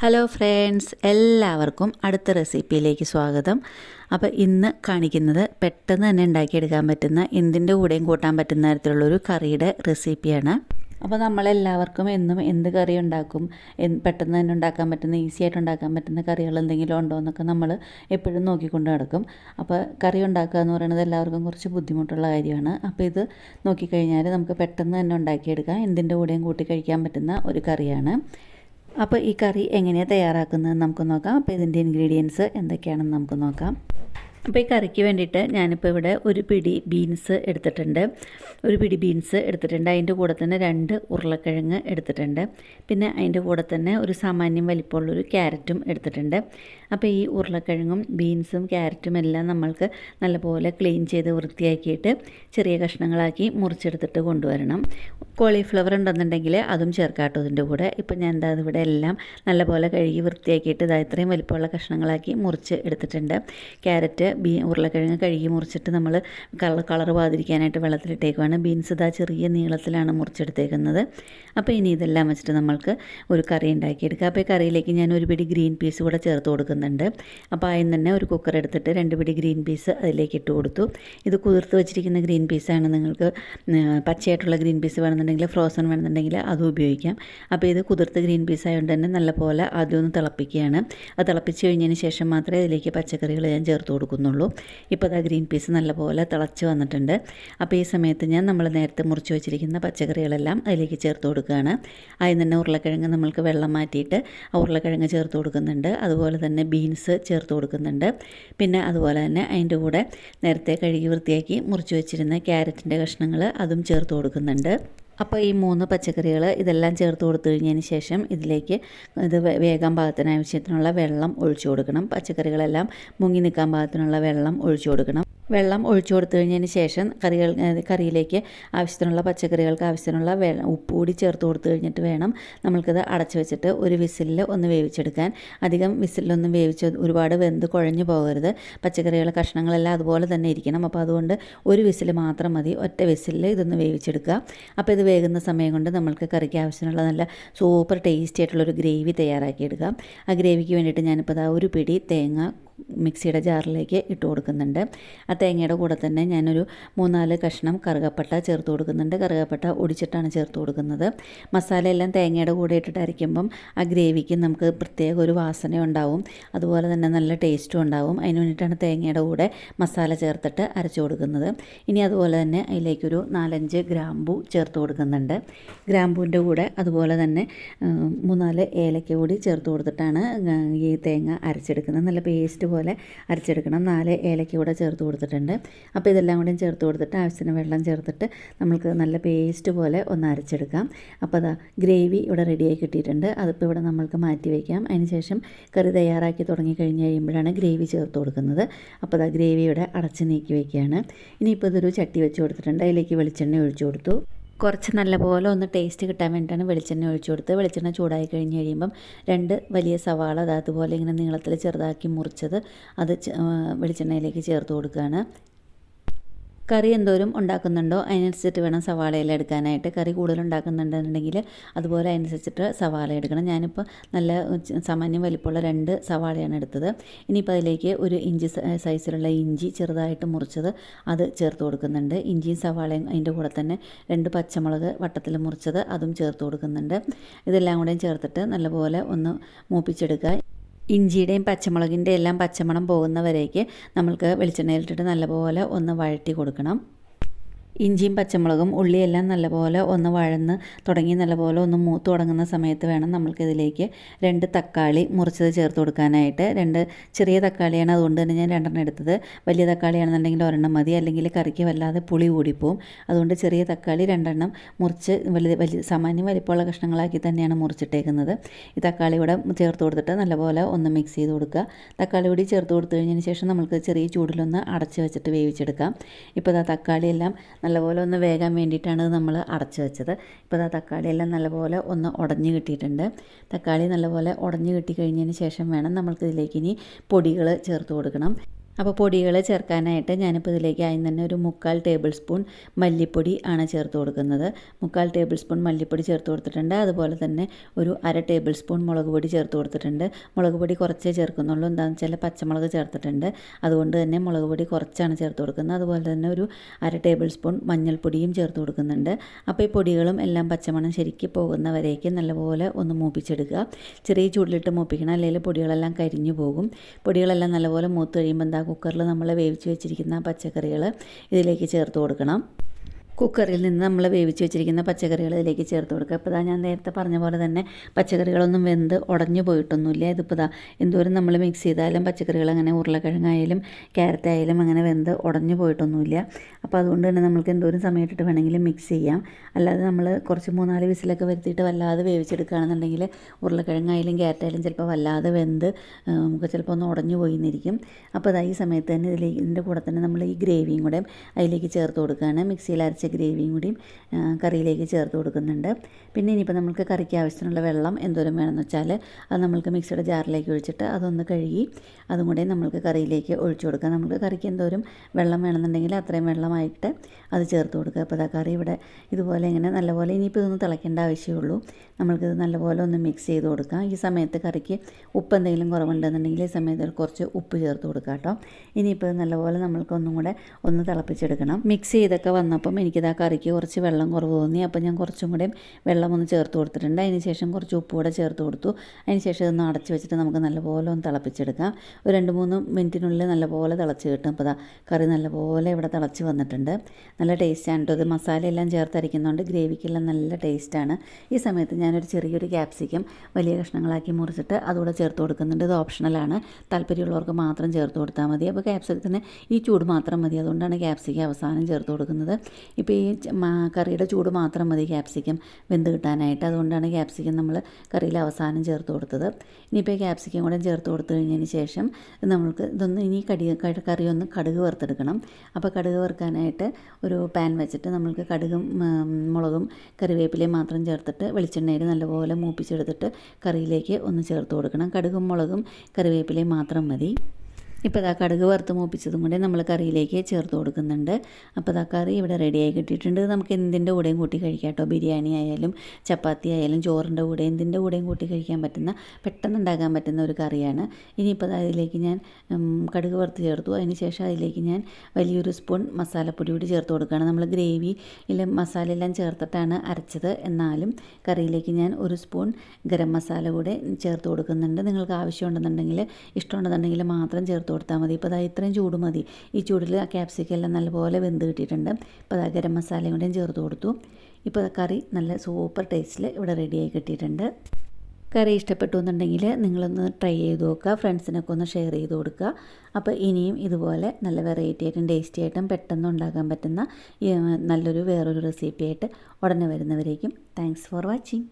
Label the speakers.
Speaker 1: Hello friends എല്ലാവർക്കും അടുത്ത റെസിപ്പിയിലേക്ക് സ്വാഗതം. അപ്പോൾ ഇന്ന് കാണിക്കുന്നത് പെട്ടെന്ന് തന്നെ ഉണ്ടാക്കിയെടുക്കാൻ പറ്റുന്ന എന്തിന്റെ കൂടെയും കൂട്ടാൻ പറ്റുന്ന തരത്തിലുള്ളൊരു കറിയുടെ റെസിപ്പിയാണ് അപ്പോൾ നമ്മളെല്ലാവർക്കും എന്നും എന്ത് കറി ഉണ്ടാക്കും പെട്ടെന്ന് തന്നെ ഉണ്ടാക്കാൻ പറ്റുന്ന ഈസി ആയിട്ട് ഉണ്ടാക്കാൻ പറ്റുന്ന കറികൾ എന്തെങ്കിലും ഉണ്ടോ എന്നൊക്കെ നമ്മൾ എപ്പോഴും നോക്കിക്കൊണ്ട് നടക്കും. അപ്പോൾ കറി ഉണ്ടാക്കുക എന്ന് പറയുന്നത് എല്ലാവർക്കും കുറച്ച് ബുദ്ധിമുട്ടുള്ള കാര്യമാണ്. അപ്പോൾ ഇത് നോക്കിക്കഴിഞ്ഞാൽ നമുക്ക് പെട്ടെന്ന് തന്നെ ഉണ്ടാക്കിയെടുക്കാം എന്തിന്റെ കൂടെയും കൂട്ടി കഴിക്കാൻ പറ്റുന്ന ഒരു കറിയാണ്. അപ്പോൾ ഈ കറി എങ്ങനെയാണ് തയ്യാറാക്കുന്നത് നമുക്ക് നോക്കാം. അപ്പോൾ ഇതിന്റെ ഇൻഗ്രീഡിയൻസ് എന്തൊക്കെയാണെന്ന് നമുക്ക് നോക്കാം. അപ്പോൾ ഈ കറിക്ക് വേണ്ടിയിട്ട് ഞാനിപ്പോൾ ഇവിടെ ഒരു പിടി ബീൻസ് എടുത്തിട്ടുണ്ട്. ഒരു പിടി ബീൻസ് എടുത്തിട്ടുണ്ട്. അതിന്റെ കൂടെ തന്നെ രണ്ട് ഉരുളക്കിഴങ്ങ് എടുത്തിട്ടുണ്ട്. പിന്നെ അതിന്റെ കൂടെ തന്നെ ഒരു സാമാന്യം വലിപ്പമുള്ളൊരു ക്യാരറ്റും എടുത്തിട്ടുണ്ട്. അപ്പോൾ ഈ ഉരുളക്കിഴങ്ങും ബീൻസും ക്യാരറ്റും എല്ലാം നമ്മൾക്ക് നല്ലപോലെ ക്ലീൻ ചെയ്ത് വൃത്തിയാക്കിയിട്ട് ചെറിയ കഷ്ണങ്ങളാക്കി മുറിച്ചെടുത്തിട്ട് കൊണ്ടുവരണം. കോളിഫ്ലവർ ഉണ്ടെന്നുണ്ടെങ്കിൽ അതും ചേർക്കാട്ടോ ഇതിന്റെ കൂടെ. ഇപ്പം ഞാൻ എന്താ ഇവിടെ എല്ലാം നല്ലപോലെ കഴുകി വൃത്തിയാക്കിയിട്ട് ഇതാ ഇത്രയും വലിപ്പമുള്ള കഷ്ണങ്ങളാക്കി മുറിച്ച് എടുത്തിട്ടുണ്ട്. ക്യാരറ്റ് ബീ ഉരുളക്കിഴങ്ങ് കഴുകി മുറിച്ചിട്ട് നമ്മൾ കളർ കളർ പാതിരിക്കാനായിട്ട് വെള്ളത്തിലിട്ടേക്കുവാണ്. ബീൻസ് ഇതാ ചെറിയ നീളത്തിലാണ് മുറിച്ചെടുത്തേക്കുന്നത്. അപ്പോൾ ഇനി ഇതെല്ലാം വെച്ചിട്ട് നമ്മൾക്ക് ഒരു കറി ഉണ്ടാക്കിയെടുക്കുക അപ്പോൾ ഈ കറിയിലേക്ക് ഞാൻ ഒരു പിടി ഗ്രീൻ പീസ് കൂടെ ചേർത്ത് കൊടുക്കുന്നുണ്ട്. അപ്പോൾ ആദ്യം തന്നെ ഒരു കുക്കർ എടുത്തിട്ട് രണ്ട് പിടി ഗ്രീൻ പീസ് അതിലേക്ക് ഇട്ട് കൊടുത്തു. ഇത് കുതിർത്ത് വെച്ചിരിക്കുന്ന ഗ്രീൻ പീസാണ് നിങ്ങൾക്ക് പച്ചയായിട്ടുള്ള ഗ്രീൻ പീസ് വേണമെന്നുണ്ടെങ്കിൽ ഫ്രോസൺ വേണമെന്നുണ്ടെങ്കിൽ അതും ഉപയോഗിക്കാം. അപ്പോൾ ഇത് കുതിർത്ത് ഗ്രീൻ പീസ് ആയതുകൊണ്ട് തന്നെ നല്ലപോലെ ആദ്യം ഒന്ന് തിളപ്പിക്കുകയാണ്. അത് തിളപ്പിച്ച് കഴിഞ്ഞതിന് ശേഷം മാത്രമേ ഇതിലേക്ക് പച്ചക്കറികൾ ഞാൻ ചേർത്ത് കൊടുക്കുന്നുള്ളൂ ഇപ്പോൾ അതാ ഗ്രീൻ പീസ് നല്ലപോലെ തിളച്ച് വന്നിട്ടുണ്ട്. അപ്പോൾ ഈ സമയത്ത് ഞാൻ നമ്മൾ നേരത്തെ മുറിച്ച് വെച്ചിരിക്കുന്ന പച്ചക്കറികളെല്ലാം അതിലേക്ക് ചേർത്ത് കൊടുക്കുകയാണ്. അതിൽ തന്നെ ഉരുളക്കിഴങ്ങ് നമ്മൾക്ക് വെള്ളം മാറ്റിയിട്ട് ഉരുളക്കിഴങ്ങ് ചേർത്ത് കൊടുക്കുന്നുണ്ട്. അതുപോലെ തന്നെ ബീൻസ് ചേർത്ത് കൊടുക്കുന്നുണ്ട്. പിന്നെ അതുപോലെ തന്നെ അതിന്റെ കൂടെ നേരത്തെ കഴുകി വൃത്തിയാക്കി മുറിച്ച് വെച്ചിരുന്ന ക്യാരറ്റിന്റെ കഷ്ണങ്ങൾ അതും ചേർത്ത് കൊടുക്കുന്നുണ്ട്. അപ്പോൾ ഈ മൂന്ന് പച്ചക്കറികൾ ഇതെല്ലാം ചേർത്ത് കൊടുത്തു കഴിഞ്ഞതിന് ശേഷം ഇതിലേക്ക് ഇത് വേഗം പാകത്തിന് ആവശ്യത്തിനുള്ള വെള്ളം ഒഴിച്ചു കൊടുക്കണം. പച്ചക്കറികളെല്ലാം മുങ്ങി നിൽക്കാൻ പാകത്തിനുള്ള വെള്ളം ഒഴിച്ചു കൊടുക്കണം. വെള്ളം ഒഴിച്ചു കൊടുത്തു കഴിഞ്ഞതിന് ശേഷം കറികൾ കറിയിലേക്ക് ആവശ്യത്തിനുള്ള പച്ചക്കറികൾക്ക് ആവശ്യത്തിനുള്ള വെ ഉപ്പ് കൂടി ചേർത്ത് കൊടുത്തു കഴിഞ്ഞിട്ട് വേണം നമ്മൾക്കത് അടച്ചു വെച്ചിട്ട് ഒരു വിസിലിൽ ഒന്ന് വേവിച്ചെടുക്കാൻ. അധികം വിസിലൊന്നും വേവിച്ച് ഒരുപാട് വെന്ത് കുഴഞ്ഞു പോകരുത്. പച്ചക്കറികൾ കഷ്ണങ്ങളെല്ലാം അതുപോലെ തന്നെ ഇരിക്കണം. അപ്പോൾ അതുകൊണ്ട് ഒരു വിസിൽ മാത്രം മതി. ഒറ്റ വിസിലിൽ ഇതൊന്ന് വേവിച്ചെടുക്കുക. അപ്പോൾ ഇത് വേകുന്ന സമയം കൊണ്ട് നമ്മൾക്ക് കറിക്ക് ആവശ്യമുള്ള നല്ല സൂപ്പർ ടേസ്റ്റി ആയിട്ടുള്ളൊരു ഗ്രേവി തയ്യാറാക്കിയെടുക്കാം. ആ ഗ്രേവിക്ക് വേണ്ടിയിട്ട് ഞാനിപ്പോൾ ദാ ഒരു പിടി തേങ്ങ മിക്സിയുടെ ജാറിലേക്ക് ഇട്ട് കൊടുക്കുന്നുണ്ട്. ആ തേങ്ങയുടെ കൂടെ തന്നെ ഞാനൊരു മൂന്നാൽ കഷ്ണം കറുകപ്പട്ട ചേർത്ത് കൊടുക്കുന്നുണ്ട്. കറുകപ്പട്ട ഒടിച്ചിട്ടാണ് ചേർത്ത് കൊടുക്കുന്നത്. മസാലയെല്ലാം തേങ്ങയുടെ കൂടെ ഇട്ടിട്ട് അരയ്ക്കുമ്പം ആ ഗ്രേവിക്ക് നമുക്ക് പ്രത്യേക ഒരു വാസന ഉണ്ടാവും. അതുപോലെ തന്നെ നല്ല ടേസ്റ്റും ഉണ്ടാവും. അതിന് വേണ്ടിയിട്ടാണ് തേങ്ങയുടെ കൂടെ മസാല ചേർത്തിട്ട് അരച്ചു കൊടുക്കുന്നത്. ഇനി അതുപോലെ തന്നെ അതിലേക്കൊരു നാലഞ്ച് ഗ്രാമ്പു ചേർത്ത് കൊടുക്കുന്നുണ്ട്. ഗ്രാമ്പൂവിന്റെ കൂടെ അതുപോലെ തന്നെ മൂന്നാൽ ഏലക്ക കൂടി ചേർത്ത് കൊടുത്തിട്ടാണ് ഈ തേങ്ങ അരച്ചെടുക്കുന്നത്. നല്ല പേസ്റ്റ് പോലെ അരച്ചെടുക്കണം. നാല് ഏലക്ക കൂടെ ചേർത്ത് കൊടുത്തിട്ടുണ്ട്. അപ്പോൾ ഇതെല്ലാം കൂടെയും ചേർത്ത് കൊടുത്തിട്ട് ആവശ്യത്തിന് വെള്ളം ചേർത്തിട്ട് നമുക്ക് നല്ല പേസ്റ്റ് പോലെ ഒന്ന് അരച്ചെടുക്കാം. അപ്പോൾ അതാ ഗ്രേവി ഇവിടെ റെഡിയായി കിട്ടിയിട്ടുണ്ട്. അതിപ്പോൾ ഇവിടെ നമ്മൾക്ക് മാറ്റി വയ്ക്കാം. അതിനുശേഷം കറി തയ്യാറാക്കി തുടങ്ങി കഴിഞ്ഞ് കഴിയുമ്പോഴാണ് ഗ്രേവി ചേർത്ത് കൊടുക്കുന്നത്. അപ്പോൾ അതാ ഗ്രേവി ഇവിടെ അടച്ച് നീക്കി വയ്ക്കുകയാണ്. ഇനിയിപ്പോൾ ഇതൊരു ചട്ടി വെച്ച് കൊടുത്തിട്ടുണ്ട്. അതിലേക്ക് വെളിച്ചെണ്ണ ഒഴിച്ചു കൊടുത്തു. കുറച്ച് നല്ലപോലെ ഒന്ന് ടേസ്റ്റ് കിട്ടാൻ വേണ്ടിയിട്ടാണ് വെളിച്ചെണ്ണ ഒഴിച്ചു കൊടുത്ത് വെളിച്ചെണ്ണ ചൂടായി കഴിഞ്ഞ് കഴിയുമ്പം രണ്ട് വലിയ സവാള അത് അതുപോലെ ഇങ്ങനെ നീളത്തിൽ ചെറുതാക്കി മുറിച്ചത്. അത് വെളിച്ചെണ്ണയിലേക്ക് ചേർത്ത് കൊടുക്കുകയാണ്. കറി എന്തോരം ഉണ്ടാക്കുന്നുണ്ടോ അതിനനുസരിച്ചിട്ട് വേണം സവാളയിൽ എടുക്കാനായിട്ട്. കറി കൂടുതൽ ഉണ്ടാക്കുന്നുണ്ടെന്നുണ്ടെങ്കിൽ അതുപോലെ അതിനനുസരിച്ചിട്ട് സവാള എടുക്കണം. ഞാനിപ്പോൾ നല്ല സാമാന്യം വലിപ്പമുള്ള രണ്ട് സവാളയാണ് എടുത്തത്. ഇനിയിപ്പോൾ അതിലേക്ക് ഒരു ഇഞ്ചി സൈസിലുള്ള ഇഞ്ചി ചെറുതായിട്ട് മുറിച്ചത് അത് ചേർത്ത് കൊടുക്കുന്നുണ്ട്. ഇഞ്ചിയും സവാളയും അതിന്റെ കൂടെ തന്നെ രണ്ട് പച്ചമുളക് വട്ടത്തിൽ മുറിച്ചത് അതും ചേർത്ത് കൊടുക്കുന്നുണ്ട്. ഇതെല്ലാം കൂടെയും ചേർത്തിട്ട് നല്ലപോലെ ഒന്ന് മൂപ്പിച്ചെടുക്കുക. ഇഞ്ചിയുടെയും പച്ചമുളകിന്റെ എല്ലാം പച്ചമണം പോകുന്നവരേക്ക് നമ്മൾക്ക് വെളിച്ചെണ്ണയിലിട്ടിട്ട് നല്ലപോലെ ഒന്ന് വഴറ്റി കൊടുക്കണം. ഇഞ്ചിയും പച്ചമുളകും ഉള്ളിയെല്ലാം നല്ലപോലെ ഒന്ന് വഴന്ന് തുടങ്ങി നല്ലപോലെ ഒന്ന് മൂത്ത് തുടങ്ങുന്ന സമയത്ത് വേണം നമ്മൾക്കിതിലേക്ക് രണ്ട് തക്കാളി മുറിച്ചത് ചേർത്ത് കൊടുക്കാനായിട്ട്. രണ്ട് ചെറിയ തക്കാളിയാണ് അതുകൊണ്ട് തന്നെ ഞാൻ രണ്ടെണ്ണം എടുത്തത്. വലിയ തക്കാളിയാണെന്നുണ്ടെങ്കിൽ ഒരെണ്ണം മതി. അല്ലെങ്കിൽ കറിക്ക് വല്ലാതെ പുളി കൂടിപ്പോവും. അതുകൊണ്ട് ചെറിയ തക്കാളി രണ്ടെണ്ണം മുറിച്ച് വലിയ വലിയ സാമാന്യം വലിപ്പമുള്ള കഷ്ണങ്ങളാക്കി തന്നെയാണ് മുറിച്ചിട്ടേക്കുന്നത്. ഈ തക്കാളി കൂടെ ചേർത്ത് കൊടുത്തിട്ട് നല്ലപോലെ ഒന്ന് മിക്സ് ചെയ്ത് കൊടുക്കുക. തക്കാളി കൂടി ചേർത്ത് കൊടുത്തു കഴിഞ്ഞതിന് ശേഷം നമുക്ക് ചെറിയ ചൂടിലൊന്ന് അടച്ച് വെച്ചിട്ട് വേവിച്ചെടുക്കാം. ഇപ്പോൾ ആ തക്കാളിയെല്ലാം നല്ലപോലെ ഒന്ന് വേകാൻ വേണ്ടിയിട്ടാണ് നമ്മൾ അടച്ചു വെച്ചത്. ഇപ്പോൾ ആ തക്കാളിയെല്ലാം നല്ലപോലെ ഒന്ന് ഉടഞ്ഞു കിട്ടിയിട്ടുണ്ട്. തക്കാളി നല്ലപോലെ ഉടഞ്ഞു കിട്ടി കഴിഞ്ഞതിന് ശേഷം വേണം നമ്മൾക്ക് ഇതിലേക്ക് ഇനി പൊടികൾ ചേർത്ത് കൊടുക്കണം. അപ്പോൾ പൊടികൾ ചേർക്കാനായിട്ട് ഞാനിപ്പോൾ ഇതിലേക്ക് ആദ്യം തന്നെ ഒരു മുക്കാൽ ടേബിൾ സ്പൂൺ മല്ലിപ്പൊടി ആണ് ചേർത്ത് കൊടുക്കുന്നത്. മുക്കാൽ ടേബിൾ സ്പൂൺ മല്ലിപ്പൊടി ചേർത്ത് കൊടുത്തിട്ടുണ്ട്. അതുപോലെ തന്നെ ഒരു അര ടേബിൾ സ്പൂൺ മുളക് പൊടി ചേർത്ത് കൊടുത്തിട്ടുണ്ട്. മുളക് പൊടി കുറച്ചേ ചേർക്കുന്നുള്ളൂ. എന്താണെന്ന് വെച്ചാൽ പച്ചമുളക് ചേർത്തിട്ടുണ്ട്. അതുകൊണ്ട് തന്നെ മുളക് പൊടി കുറച്ചാണ് ചേർത്ത് കൊടുക്കുന്നത്. അതുപോലെ തന്നെ ഒരു അര ടേബിൾ സ്പൂൺ മഞ്ഞൾപ്പൊടിയും ചേർത്ത് കൊടുക്കുന്നുണ്ട്. അപ്പോൾ ഈ പൊടികളും എല്ലാം പച്ചമണം ശരിക്ക് പോകുന്നവരേക്ക് നല്ലപോലെ ഒന്ന് മൂപ്പിച്ചെടുക്കുക. ചെറിയ ചൂടിലിട്ട് മൂപ്പിക്കണം. അല്ലെങ്കിൽ പൊടികളെല്ലാം കരിഞ്ഞു പോകും. പൊടികളെല്ലാം നല്ലപോലെ മൂത്ത് കഴിയുമ്പോൾ എന്താ കുക്കറിൽ നമ്മൾ വേവിച്ച് വെച്ചിരിക്കുന്ന പച്ചക്കറികൾ ഇതിലേക്ക് ചേർത്ത് കൊടുക്കണം. കുക്കറിൽ നിന്ന് നമ്മൾ വേവിച്ച് വെച്ചിരിക്കുന്ന പച്ചക്കറികൾ ഇതിലേക്ക് ചേർത്ത് കൊടുക്കുക. ഇപ്പോൾ ഇതാ ഞാൻ നേരത്തെ പറഞ്ഞ പോലെ തന്നെ പച്ചക്കറികളൊന്നും വെന്ത് ഉടഞ്ഞു പോയിട്ടൊന്നുമില്ല. ഇതിപ്പോൾ ഇതാ എന്തോരം നമ്മൾ മിക്സ് ചെയ്താലും പച്ചക്കറികൾ അങ്ങനെ ഉരുളക്കിഴങ്ങായാലും ക്യാരറ്റ് ആയാലും അങ്ങനെ വെന്ത് ഉടഞ്ഞു പോയിട്ടൊന്നുമില്ല. അപ്പോൾ അതുകൊണ്ട് തന്നെ നമുക്ക് എന്തോരം സമയത്തിട്ട് വേണമെങ്കിലും മിക്സ് ചെയ്യാം. അല്ലാതെ നമ്മൾ കുറച്ച് മൂന്നാൽ വിസിലൊക്കെ വരുത്തിയിട്ട് വല്ലാതെ വേവിച്ചെടുക്കുകയാണെന്നുണ്ടെങ്കിൽ ഉരുളക്കിഴങ്ങായാലും ക്യാരറ്റ് ആയാലും ചിലപ്പോൾ വല്ലാതെ വെന്ത് നമുക്ക് ചിലപ്പോൾ ഒന്ന് ഉടഞ്ഞു പോയിന്നിരിക്കും. അപ്പോൾ അതാ ഈ സമയത്ത് തന്നെ ഇതിലേക്ക് ഇതിന്റെ കൂടെ തന്നെ നമ്മൾ ഈ ഗ്രേവിയും കൂടെ അതിലേക്ക് ചേർത്ത് കൊടുക്കുകയാണ്. മിക്സിയിൽ അരച്ച ഗ്രേവിയും കൂടിയും കറിയിലേക്ക് ചേർത്ത് കൊടുക്കുന്നുണ്ട്. പിന്നെ ഇനിയിപ്പോൾ നമുക്ക് കറിക്ക് ആവശ്യത്തിനുള്ള വെള്ളം എന്തോരം വേണമെന്ന് വെച്ചാൽ അത് നമ്മൾക്ക് മിക്സിയുടെ ജാറിലേക്ക് ഒഴിച്ചിട്ട് അതൊന്ന് കഴുകി അതും കൂടെ നമ്മൾക്ക് കറിയിലേക്ക് ഒഴിച്ചു കൊടുക്കാം. നമുക്ക് കറിക്ക് എന്തോരം വെള്ളം വേണമെന്നുണ്ടെങ്കിൽ അത്രയും വെള്ളമായിട്ട് അത് ചേർത്ത് കൊടുക്കുക. അപ്പോൾ അതാ കറി ഇവിടെ ഇതുപോലെ ഇങ്ങനെ നല്ലപോലെ ഇനിയിപ്പോൾ ഇതൊന്നും തിളയ്ക്കേണ്ട ആവശ്യമുള്ളൂ. നമ്മൾക്കിത് നല്ലപോലെ ഒന്ന് മിക്സ് ചെയ്ത് കൊടുക്കാം. ഈ സമയത്ത് കറിക്ക് ഉപ്പ് എന്തെങ്കിലും കുറവുണ്ടെന്നുണ്ടെങ്കിൽ ഈ സമയത്ത് കുറച്ച് ഉപ്പ് ചേർത്ത് കൊടുക്കാം കേട്ടോ. ഇനിയിപ്പോൾ നല്ലപോലെ നമ്മൾക്ക് ഒന്നും കൂടെ ഒന്ന് തിളപ്പിച്ചെടുക്കണം. മിക്സ് ചെയ്തൊക്കെ വന്നപ്പം എനിക്കിത് കറിക്ക് കുറച്ച് വെള്ളം കുറവ് തോന്നി. അപ്പോൾ ഞാൻ കുറച്ചും കൂടെ വെള്ളം ഒന്ന് ചേർത്ത് കൊടുത്തിട്ടുണ്ട്. അതിന് ശേഷം കുറച്ച് ഉപ്പ് കൂടെ ചേർത്ത് കൊടുത്തു. അതിന് ശേഷം ഇതൊന്ന് അടച്ച് വെച്ചിട്ട് നമുക്ക് നല്ലപോലെ ഒന്ന് തിളപ്പിച്ചെടുക്കാം. ഒരു രണ്ട് മൂന്ന് മിനിറ്റിനുള്ളിൽ നല്ലപോലെ തിളച്ച് കിട്ടും. അപ്പോൾ ദാ കറി നല്ലപോലെ ഇവിടെ തിളച്ച് വന്നിട്ടുണ്ട്. നല്ല ടേസ്റ്റാണ് കേട്ടോ ഇത് മസാലയെല്ലാം ചേർത്തരയ്ക്കുന്നതുകൊണ്ട് ഗ്രേവിക്കെല്ലാം നല്ല ടേസ്റ്റാണ് ഈ സമയത്ത് ഞാനൊരു ചെറിയൊരു ക്യാപ്സിക്കം വലിയ കഷ്ണങ്ങളാക്കി മുറിച്ചിട്ട് അതുകൂടെ ചേർത്ത് കൊടുക്കുന്നുണ്ട്. ഇത് ഓപ്ഷണലാണ് താല്പര്യമുള്ളവർക്ക് മാത്രം ചേർത്ത് കൊടുത്താൽ മതി. അപ്പോൾ ക്യാപ്സിക്കത്തിന് ഈ ചൂട് മാത്രം മതി. അതുകൊണ്ടാണ് ക്യാപ്സിക്കം അവസാനം ചേർത്ത് കൊടുക്കുന്നത്. ഈ കറിയുടെ ചൂട് മാത്രം മതി ക്യാപ്സിക്കം വെന്ത് കിട്ടാനായിട്ട്. അതുകൊണ്ടാണ് ക്യാപ്സിക്കം നമ്മൾ കറിയിൽ അവസാനം ചേർത്ത് കൊടുത്തത്. ഇനിയിപ്പോൾ ക്യാപ്സിക്കം കൂടെ ചേർത്ത് കൊടുത്തു കഴിഞ്ഞതിന് ശേഷം നമ്മൾക്ക് ഇതൊന്ന് ഇനി കടി കറി ഒന്ന് കടുക് വറുത്തെടുക്കണം. അപ്പോൾ കടുക് വറുക്കാനായിട്ട് ഒരു പാൻ വെച്ചിട്ട് നമ്മൾക്ക് കടുകും മുളകും കറിവേപ്പിലയും മാത്രം ചേർത്തിട്ട് വെളിച്ചെണ്ണയിൽ നല്ലപോലെ മൂപ്പിച്ചെടുത്തിട്ട് കറിയിലേക്ക് ഒന്ന് ചേർത്ത് കൊടുക്കണം. കടുകും മുളകും കറിവേപ്പിലയും മാത്രം മതി. ഇപ്പോൾ ഇതാ കടുക് വറുത്ത് മൂപ്പിച്ചതും കൂടെ നമ്മൾ കറിയിലേക്ക് ചേർത്ത് കൊടുക്കുന്നുണ്ട്. അപ്പോൾ ഇതാ കറി ഇവിടെ റെഡിയായി കിട്ടിയിട്ടുണ്ട്. നമുക്ക് എന്തിന്റെ കൂടെയും കൂട്ടി കഴിക്കാം കേട്ടോ. ബിരിയാണി ആയാലും ചപ്പാത്തി ആയാലും ചോറിന്റെ കൂടെ എന്തിന്റെ കൂടെയും കൂട്ടി കഴിക്കാൻ പറ്റുന്ന പെട്ടെന്ന് ഉണ്ടാക്കാൻ പറ്റുന്ന ഒരു കറിയാണ്. ഇനിയിപ്പോൾ അതിലേക്ക് ഞാൻ കടുക് വറുത്ത് ചേർത്തു. അതിന് ശേഷം അതിലേക്ക് ഞാൻ വലിയൊരു സ്പൂൺ മസാലപ്പൊടി കൂടി ചേർത്ത് കൊടുക്കുകയാണ്. നമ്മൾ ഗ്രേവി ഇല്ല മസാല എല്ലാം ചേർത്തിട്ടാണ് അരച്ചത്. എന്നാലും കറിയിലേക്ക് ഞാൻ ഒരു സ്പൂൺ ഗരം മസാല കൂടെ ചേർത്ത് കൊടുക്കുന്നുണ്ട്. നിങ്ങൾക്ക് ആവശ്യമുണ്ടെന്നുണ്ടെങ്കിൽ ഇഷ്ടമുണ്ടെന്നുണ്ടെങ്കിൽ മാത്രം ചേർത്ത് ചേർത്ത് കൊടുത്താൽ മതി. ഇപ്പോൾ അതാ ഇത്രയും ചൂട് മതി. ഈ ചൂടിൽ ആ ക്യാപ്സിക്കം എല്ലാം നല്ലപോലെ വെന്ത് കിട്ടിയിട്ടുണ്ട്. ഇപ്പോൾ അതാ ഗരം മസാലയും കൂടെയും ചേർത്ത് കൊടുത്തു. ഇപ്പോൾ കറി നല്ല സൂപ്പർ ടേസ്റ്റിൽ ഇവിടെ റെഡിയായി കിട്ടിയിട്ടുണ്ട്. കറി ഇഷ്ടപ്പെട്ടു എന്നുണ്ടെങ്കിൽ നിങ്ങളൊന്ന് ട്രൈ ചെയ്ത് നോക്കുക. ഫ്രണ്ട്സിനൊക്കെ ഒന്ന് ഷെയർ ചെയ്ത് കൊടുക്കുക. അപ്പോൾ ഇനിയും ഇതുപോലെ നല്ല വെറൈറ്റി ആയിട്ടും ടേസ്റ്റി ആയിട്ടും പെട്ടെന്ന് ഉണ്ടാക്കാൻ പറ്റുന്ന നല്ലൊരു വേറൊരു റെസിപ്പി ആയിട്ട് ഉടനെ വരുന്നവരേക്കും. Thanks for watching